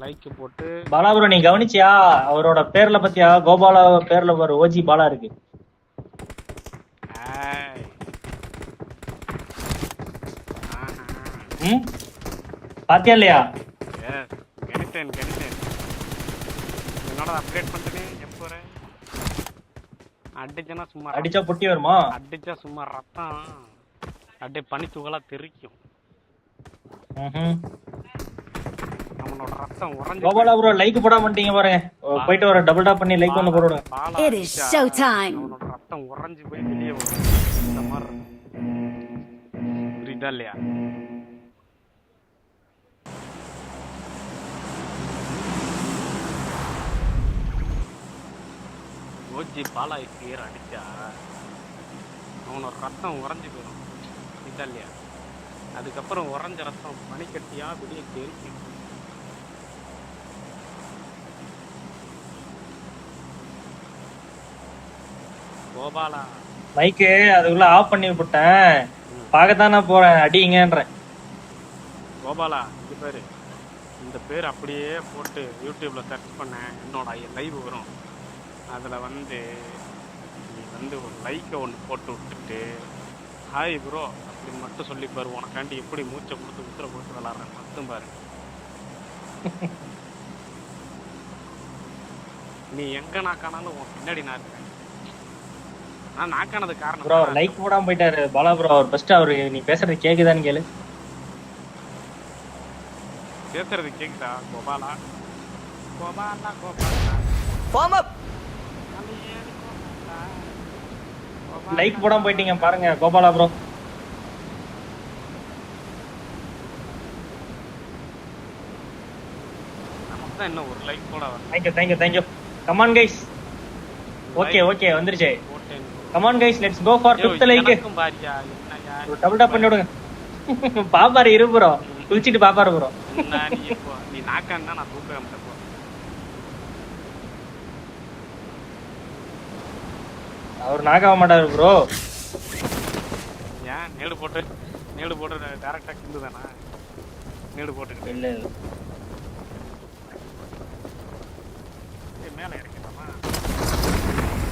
Like போட்டு Bala bro நீ கவனிச்சியா? அவரோட பேர்ல பத்தியா? கோபாலா பேர்ல ஒரு ஓஜி பாலா இருக்கு. ம்? பாத்தியா இல்லையா? கணித்தேன் கணித்தேன் என்னோட அப்டேட் பண்ணிட்டேன் எப்போ? அடிச்சனா சும்மா. அடிச்சா புட்டி வருமா? அடிச்சா சும்மா ரத்தம். அப்படியே பனி தூளா தெரிக்கும். ம்ஹும். அவனோட ரத்தம் உறைஞ்சு கோபாலா ப்ரோ லைக் போட மாட்டீங்க பாருங்க. போயிட்டு ஒரு டபுள் டாப் பண்ணி லைக் ஒன்னு ரத்தம் உறைஞ்சு போய் வெளியே வரும். இந்த மாதிரி இருக்கும். புரியுதா இல்லையா? ஓஜி பாலா பேர் அடிச்சா அவனோட ரத்தம் உறைஞ்சு போயிடும். புரியுதா இல்லையா? அதுக்கப்புறம் உறைஞ்ச ரத்தம் பனிக்கட்டியா வெளியே தெரிக்கும் கோபாலா. மைக்கு அதுக்குள்ள ஆஃப் பண்ணி விட்டேன் பார்க்கத்தானே போறேன் அடிங்கன்றேன். கோபாலா இது பேரு. இந்த பேர் அப்படியே போட்டு யூடியூப்ல சர்ச் பண்ண என்னோட லைவ் வரும். அதில் வந்து நீ வந்து ஒரு லைக்கை ஒன்று போட்டு விட்டுட்டு ஹாய் ப்ரோ அப்படின்னு மட்டும் சொல்லி பாரு. உனக்காண்டி எப்படி மூச்சை கொடுத்து உத்தர கொடுத்து விளாட்றேன் மட்டும் பாரு. நீ எங்க நாக்கானாலும் உன் பின்னாடி நான் இருக்கேன். நான் நாக்கானது காரணம். ப்ரோ அவர் லைக் போடாம போயிட்டாரு. பாலா ப்ரோ அவர் ஃபர்ஸ்ட் அவரு நீ பேசுறது கேக்குதான்னு கேளு. பேசுறது கேக்குதா? கோபாலா? கோபாலா கோபாலா? லைக் போடாம போயிட்டீங்க பாருங்க. கோபாலா ப்ரோ இன்னும் ஒரு லைக் போட thank you thank you thank you come on guys okay okay வந்துருச்சு. Come on guys let's go for fifth like ஒரு டபுள் டாப் பண்ணி விடுங்க. பாப்பாரு இரு ப்ரோ குளிச்சிட்டு பாப்பாரு ப்ரோ நீ நாக்கான்னா நான் தூக்க போ அவர் நாக்காக மாட்டாரு ப்ரோ ஏன்? நேடு போட்டு நேடு போட்டு டேரக்டா கிண்டு தானா? நேடு போட்டுக்கிட்டு. இல்ல மேல இறக்கிட்டாமா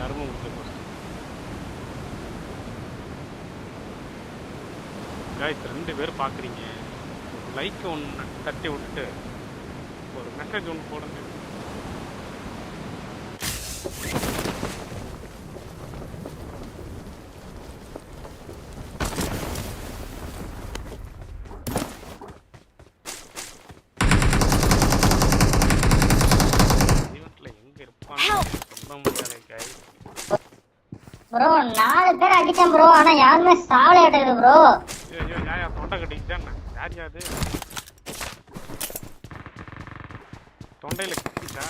போச்சு காய்ஸ் ரெண்டு பேர் பார்க்குறீங்க ஒரு லைக் ஒன்று தட்டி விட்டுட்டு ஒரு மெசேஜ் ஒன்று போடுங்க. ஈவெண்ட்ல எங்க இருப்பான்னு சொல்ல முடியாது காய்ஸ் ப்ரோ நாலு பேர் அடிச்சேன் ப்ரோ. ஆனா யாருமே சாவலே அடையுது ப்ரோ. ஐயோ யாயா தொண்டை கட்டிக்கிச்சான் யார் யாது தொண்டையில கிட்டிச்சா?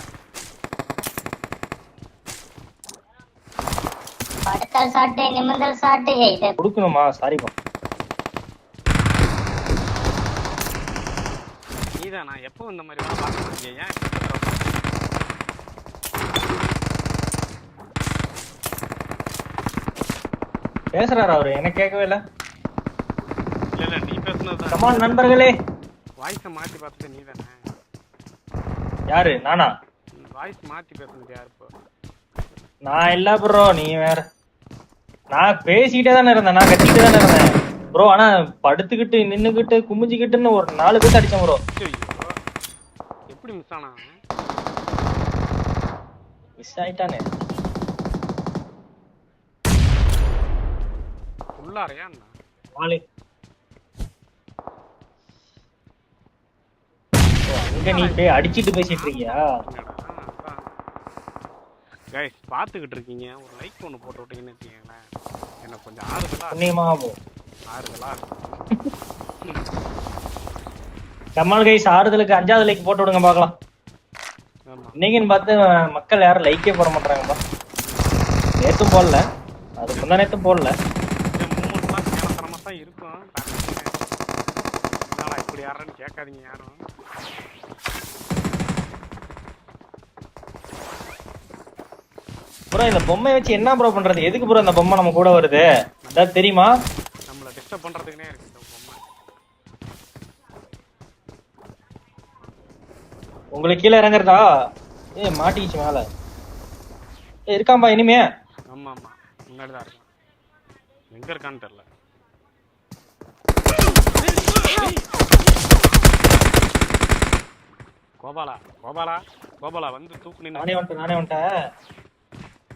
படுத்தல் சாட்டு நிமிர்ந்தல் சாட்டு. இது கொடுக்கணுமா? சாரிப்பா நீதான்? நான் எப்போ இந்த மாதிரி பார்க்க ஏன் இப்படி பண்ற? பேசுறாரு அவரு? எனக்கு கேட்கவே இல்ல. இல்ல இல்ல நீ பேசுனதுதான். கமான் நண்பர்களே. வாய்ஸை மாத்தி பார்த்துட்டு நீ தானே? யாரு? நானா? வாய்ஸ் மாத்தி பேசுனது யார் இப்போ? நான் இல்ல ப்ரோ நீ வேற. நான் பேசிக்கிட்டே தானே இருந்தேன். நான் கத்திக்கிட்டே தானே இருந்தேன். ப்ரோ ஆனா படுத்துக்கிட்டு நின்னுக்கிட்டு குமிஞ்சுக்கிட்டுன்னு ஒரு நாலு பேர் அடிச்சேன் ப்ரோ எப்படி மிஸ் ஆனா? மிஸ் ஆயிட்டானே. ஓ, அங்க நீ போய் அடிச்சிட்டு பேசிட்டு இருக்கியா? கைஸ் பார்த்துக்கிட்டு இருக்கீங்க. ஒரு லைக் ஒன்று போட்டு விட்டீங்கன்னு வச்சுக்கோங்களேன். எனக்கு கொஞ்சம் ஆறுதலா புண்ணியமா போ. ஆறுதலா கமல் கைஸ் ஆறுதலுக்கு அஞ்சாவது லைக் போட்டு விடுங்க பார்க்கலாம். இன்னைக்குன்னு பார்த்து மக்கள் யாரும் லைக்கே போட மாட்டாங்கப்பா நேத்தும் போடல. அது முந்தா நேத்தும் போடல மூமெண்ட்லாம் கேனத்தனமாக தான் இருக்கும் பார்த்துக்கங்க. இப்படி யாருன்னு கேட்காதீங்க யாரும். ப்ரோ இந்த பொம்மையை வச்சு என்ன ப்ரோ பண்றது? எதுக்கு ப்ரோ இந்த பொம்மை நம்ம கூட வருது? அதாவது தெரியுமா? நம்மளை டிஸ்டர்ப் பண்ணுறதுக்குனே இருக்கு இந்த பொம்மை. உங்களுக்கு கீழே இறங்குறதா? ஏ மாட்டிக்கிச்சு மேல. ஏ இருக்காம்பா இனிமே? ஆமாம் ஆமாம் முன்னாடி தான் இருக்கான். எங்கே இருக்கான்னு தெரில கோபாலா கோபாலா கோபாலா வந்து தூக்கு நானே வந்துட்டேன் நானே வந்துட்டேன்.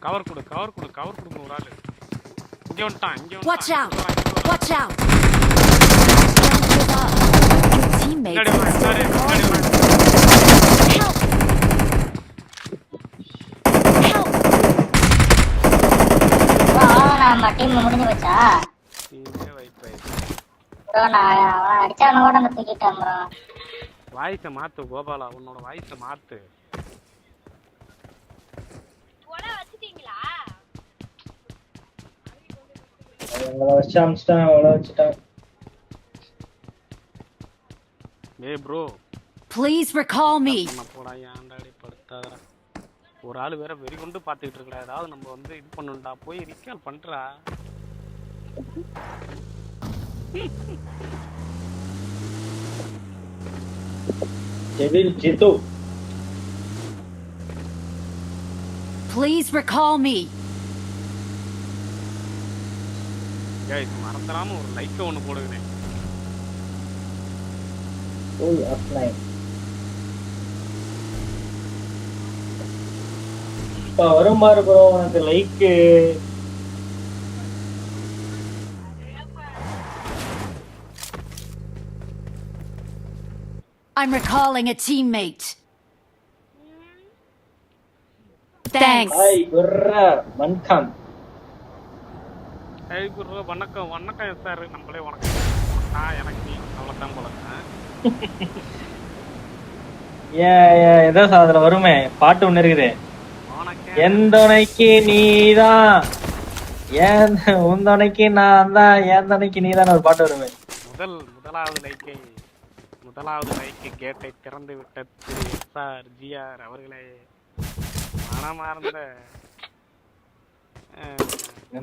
கவர் கொடு கவர் கொடு கவர் கொடுங்க ஒரு ஆளு. இங்க வந்துட்டான் இங்க! Help! ப்ரோ நம்ம டீம் முடிஞ்சு போச்சா? ப்ரோ நான் அவன் அடிச்சவன கூட நான் தூக்கிட்டேன் ப்ரோ. வாய்ஸை மாத்து கோபாலா. உன்னோட வாய்ஸை வச்சுட்டேன். ஏய் ப்ரோ Please recall me. நம்ம போடா ஏன்டாடி படுத்தாதடா. ஒரு ஆள் வேற வெறி கொண்டு பார்த்துக்கிட்டு இருக்கடா. ஏதாவது நம்ம வந்து இது பண்ணுண்டா போய் ரீகால் பண்றா ஜெவில் ஜித்து Please recall me. கைஸ் மறந்துடாம ஒரு லைக்கை ஒன்று போடுங்கண்ணே. ஓய் ஆஃப்லைன் இப்போ வரும் பாரு ப்ரோ உனக்கு like I'm recalling a teammate. Thanks. Hi குர்ர வணக்கம். ஏய் குரு வணக்கம். வணக்கம் சார் நம்மளே வணக்கம். நான் எனக்கு நீ அவ்வளோதான் போல. ஆ? ஏன் ஏன் ஏதோ அதுல வருமே. பாட்டு ஒண்ணு இருக்குது. வணக்கம் எந்தனைக்கு நீதான்? ஏன் உந்தனைக்கு நான் தான் ஏன் துணைக்கு நீதான் ஒரு பாட்டு வருமே. முதல் முதலாவது லைக்கை முதலாவது லைக்கு கேட்டை திறந்து விட்ட திரு எஸ்ஆர் ஜிஆர் அவர்களே மனமார்ந்த.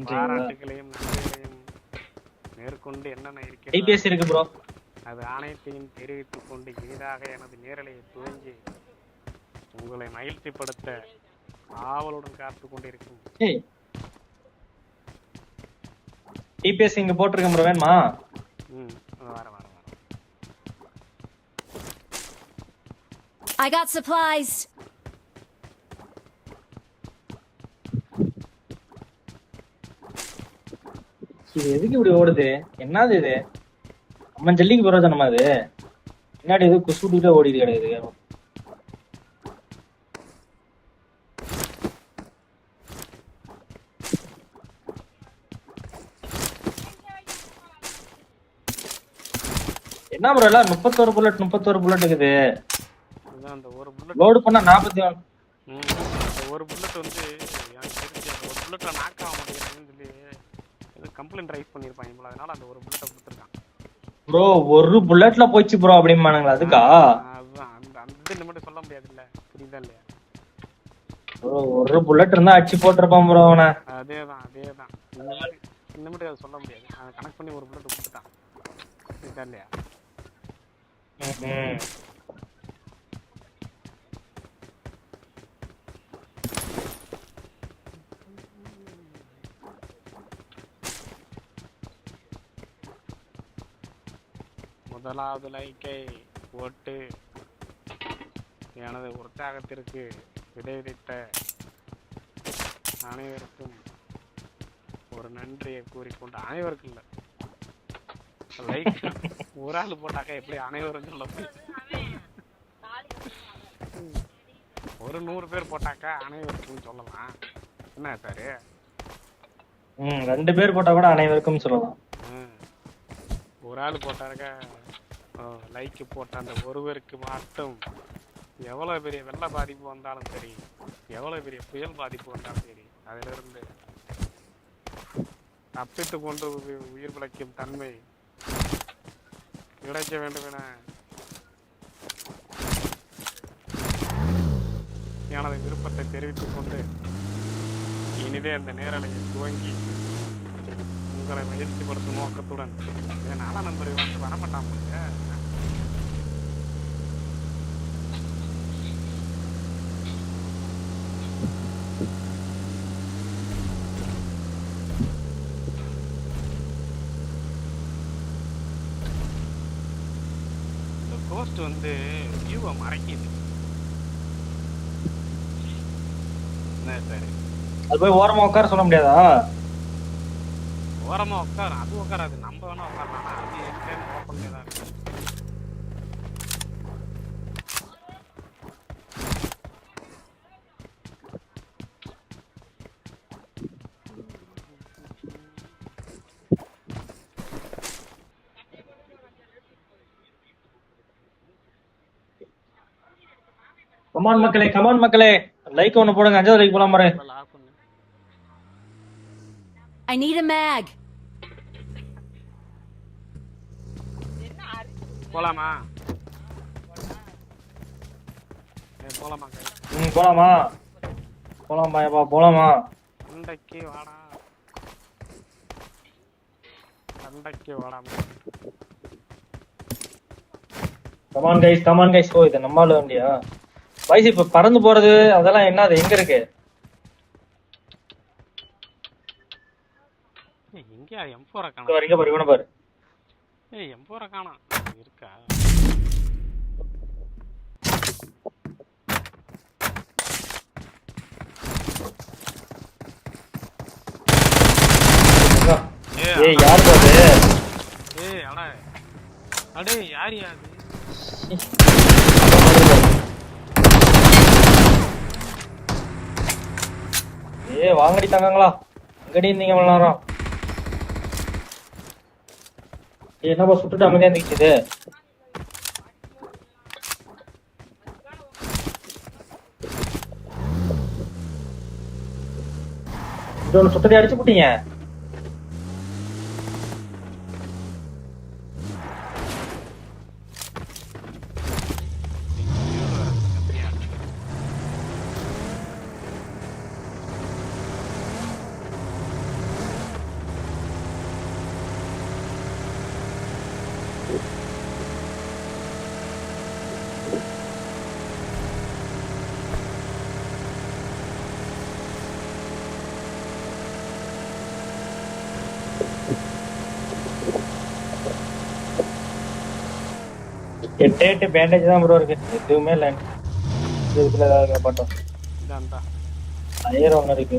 பாராட்டுகளையும் நன்றிகளையும் மேற்கொண்டு என்னென்ன இருக்கிறது அது அனைத்தையும் தெரிவித்துக் கொண்டு இனிதாக எனது நேரலையை துவங்கி உங்களை மகிழ்ச்சிப்படுத்த ஆவலுடன் காத்து கொண்டிருக்கும். டிபிஎஸ் இங்க போட்டிருக்கேன் ப்ரோ வேணுமா? ம் வர I got supplies. இது எதுக்கு இப்படி ஓடுது? என்னது இது? நம்ம ஜல்லிக்கு என்னடி இது? பின்னாடி எது குசுட்டுக்கிட்டே ஓடிது கிடையாது என்ன ப்ரோ எல்லாம்? முப்பத்தோரு புல்லட் முப்பத்தோரு புல்லட் இருக்குது. அந்த ஒரு புல்லட் லோடு பண்ணா நாற்பத்தி ஒன்று ம் அந்த ஒரு புல்லட் வந்து எனக்கு தெரிஞ்சு அந்த ஒரு புல்லட்ல நாக் ஆக மாட்டேங்கிறாங்கன்னு சொல்லி ஏதோ கம்ப்ளைண்ட் ரைஸ் பண்ணியிருப்பாங்க போல. அதனால அந்த ஒரு புல்லட்டை கொடுத்துருக்கான் ப்ரோ ஒரு புல்லட்ல போச்சு ப்ரோ அப்படிம்பானுங்களா அதுக்கா? அதுதான். அந்த அந்த இது மட்டும் சொல்ல முடியாதுல்ல. புரியுதா இல்லையா? ப்ரோ ஒரு புல்லட் இருந்தா அடிச்சு போட்டிருப்பான் ப்ரோ அவனை. அதே தான் அதே தான் இந்த மாதிரி இந்த மாதிரி அதை சொல்ல முடியாது. அதை கனெக்ட் பண்ணி ஒரு புல்லட் கொடுத்துட்டான். புரியுதா இல்லையா? முதலாவது லைக்கை போட்டு எனது உற்சாகத்திற்கு விடைவித்த அனைவருக்கும் ஒரு நன்றியை கூறிக்கொண்டு அனைவருக்கும் இல்லை. லைக் ஒரு ஆள் போட்டாக்கா எப்படி அனைவரும் சொல்ல ஒரு நூறு பேர் போட்டாக்கா அனைவருக்கும் சொல்லலாம். என்ன சார்? ரெண்டு பேர் போட்டா கூட அனைவருக்கும் சொல்லலாம். ஒரு ஆள் போட்டாருக்க லைக் போட்ட அந்த ஒருவருக்கு மட்டும் எவ்வளோ பெரிய வெள்ள பாதிப்பு வந்தாலும் சரி எவ்வளோ பெரிய புயல் பாதிப்பு வந்தாலும் சரி அதிலிருந்து தப்பித்து கொண்டு உயிர் பிழைக்கும் தன்மை கிடைக்க வேண்டும் என எனது விருப்பத்தை தெரிவித்துக் கொண்டு இனிதே அந்த நேரலையை துவங்கி உங்களை மகிழ்ச்சிப்படுத்தும் நோக்கத்துடன். என் நாலாம் நம்பர் வந்து வரமாட்டான் கோஸ்ட் வந்து வியூவை மறைக்குது. என்ன அது போய் ஓரமா உட்கார சொல்ல முடியாதா? ஓரமா உட்காரும் அது உட்காராது. நம்ம வேணா உட்காரலாம். அது டைம் ஓப்பன்ல தான் இருக்கு. கமான் மக்களே கமான் மக்களே. லைக் ஒண்ணு போடுங்க. அஞ்சாவது லைக் போலாம் பாரு. I need a mag. போலாமா? போலாமா ம் போலாமா? போலாமா ஏப்பா போலாமா? சண்டைக்கு வாடா. சண்டைக்கு வாடாமா come on guys come on guys ஓ இது நம்மால வண்டியா? வயசு இப்ப பறந்து போறது அதெல்லாம் என்ன அது எங்க இருக்கு? எங்கயா எம் இங்க காணோம் பாரு இங்க பாரு இவனை பாரு. ஏய் எம் ஃபோரை காணோம். இருக்கா? ஏய் யாரு பாரு ஏய் அட அடே யார் யாது ஏ வாங்கடி தங்கங்களா. எங்கடி இருந்தீங்க இவ்வளவு நேரம் ஏய், என்னப்பா சுட்டுட்டு அமைதியா இருந்துச்சு இது ஒண்ணு சுட்டதை அடிச்சு போட்டீங்க. எட்டு எட்டு பேண்டேஜ் தான் ப்ரோ இருக்கு. எதுவுமே இல்லை. இதுக்குள்ள ஏதாவது அந்த ஐயர் ஒன்று இருக்கு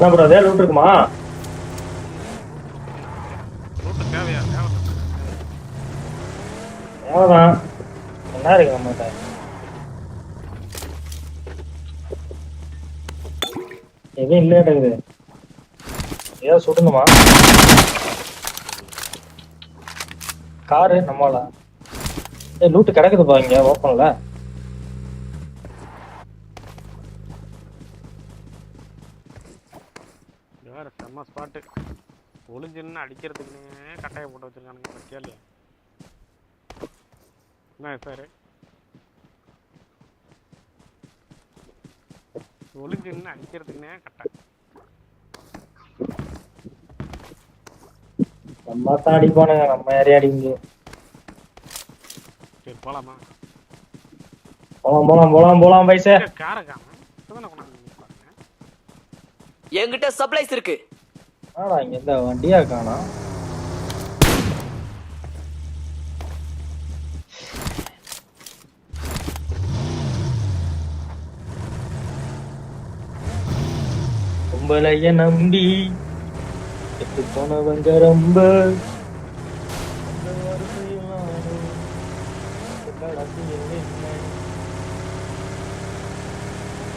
என்ன ப்ரோ அதே லூட் இருக்குமா ரூட்டு தேவையா தேவைதான் என்ன இருக்கு நம்மகிட்ட? எதுவும் இல்லையா இருக்குது ஏதோ சுடணுமா காரு நம்மளா? ஏ லூட்டு கிடக்குதுப்பா இங்கே ஓப்பன்ல இது வேற செம்ம ஸ்பாட்டு ஒளிஞ்சுன்னு அடிக்கிறதுக்குன்னே கட்டாய போட்டு வச்சிருக்கானுங்க பத்தியா இல்லையா என்ன சார்? ஒளிஞ்சுன்னு அடிக்கிறதுக்குன்னே கட்டை நம்ம தான் அடிப்பானுங்க நம்ம யாரையும் அடிங்க சரி போலாமா? போலாம் போலாம் போலாம் போலாம் பைசே. காரை காம இப்பதானே கொண்டாந்து பாருங்க என்கிட்ட சப்ளைஸ் இருக்கு. ஆடா இங்க இந்த வண்டியா காணோம் கும்பலைய நம்பி எட்டு போனவங்க ரொம்ப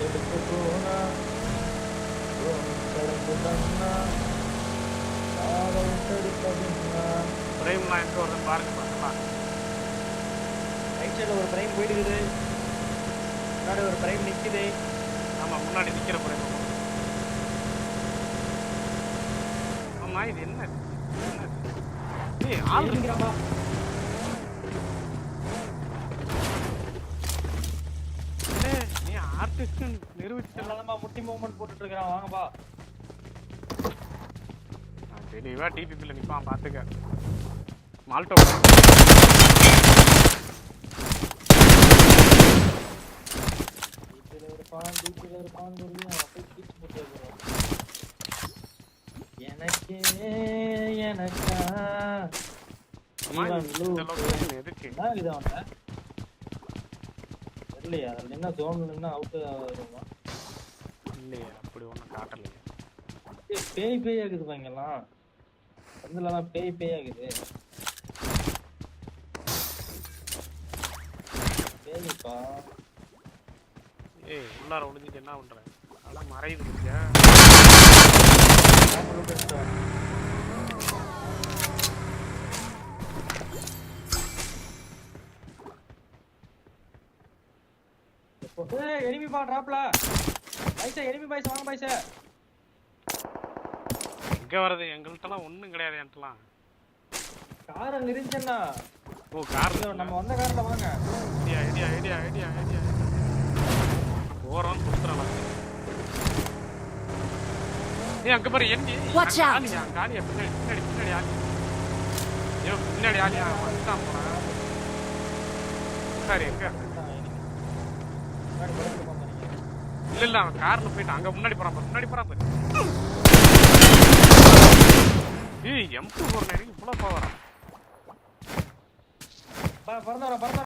எடுத்து போனா கடந்து தன்னா. பிரேம்லாம் எங்க வருதுன்னு பாருங்க பார்க்கலாம் ரைட் சைடுல ஒரு பிரைம் போயிட்டு இருக்குது முன்னாடி ஒரு பிரைம் நிக்குது. ஆமா முன்னாடி நிக்கிற பிரேம் ஆமா இது என்ன? ஏய் ஆள் இருக்கிறாப்பா நீ ஆர்டிஸ்ட் நிரூபிச்சு முட்டி மூவ்மெண்ட் போட்டுட்டு இருக்கிறான் வாங்கப்பா. அவன் போய் கீச்சு போட்டு வைக்கிறான். எனக்கே எனக்கா? எதுக்கு? இது அவன்? தெரியலையா அதுல என்ன ஜோன்ல நின்னா அவுட் வருமா? இல்லையே அப்படி ஒண்ணும் காட்டலையே. பேய் பேய் ஆகுது பாங்கெல்லாம் அதுலலாம் பேய் பேய் ஆகுது பேய்ப்பா ஏய் உள்ளார ஒளிஞ்சிட்டு என்ன பண்ற அதெல்லாம் மறையுது ஏய், enemy பா, drop ல. பைசா, enemy பைசா, வாங்க பைசா. எங்க வருது எங்கள்கிட்டலாம் ஒண்ணும் கிடையாது என்கிட்டலாம் car அங்க இருந்துச்சுன்னா, ஓ கார் நம்ம வந்த கார்ல வாங்க. Idea idea idea idea idea ஓரம் சுத்துறலாம் ஏய் அங்க பாரு எண்ணி out. ஆலியா காலியா? பின்னாடி பின்னாடி பின்னாடி ஆலி ஐயோ பின்னாடி ஆலியா வந்துட்டான் போறான் சார் எங்க. இல்ல இல்ல அவன் கார்ல போயிட்டு அங்க முன்னாடி போறான் முன்னாடி போறான் பாரு. ஏய் எம் டூ ஃபோர் நைன் இவ்வளவு பவரா பா, பறந்து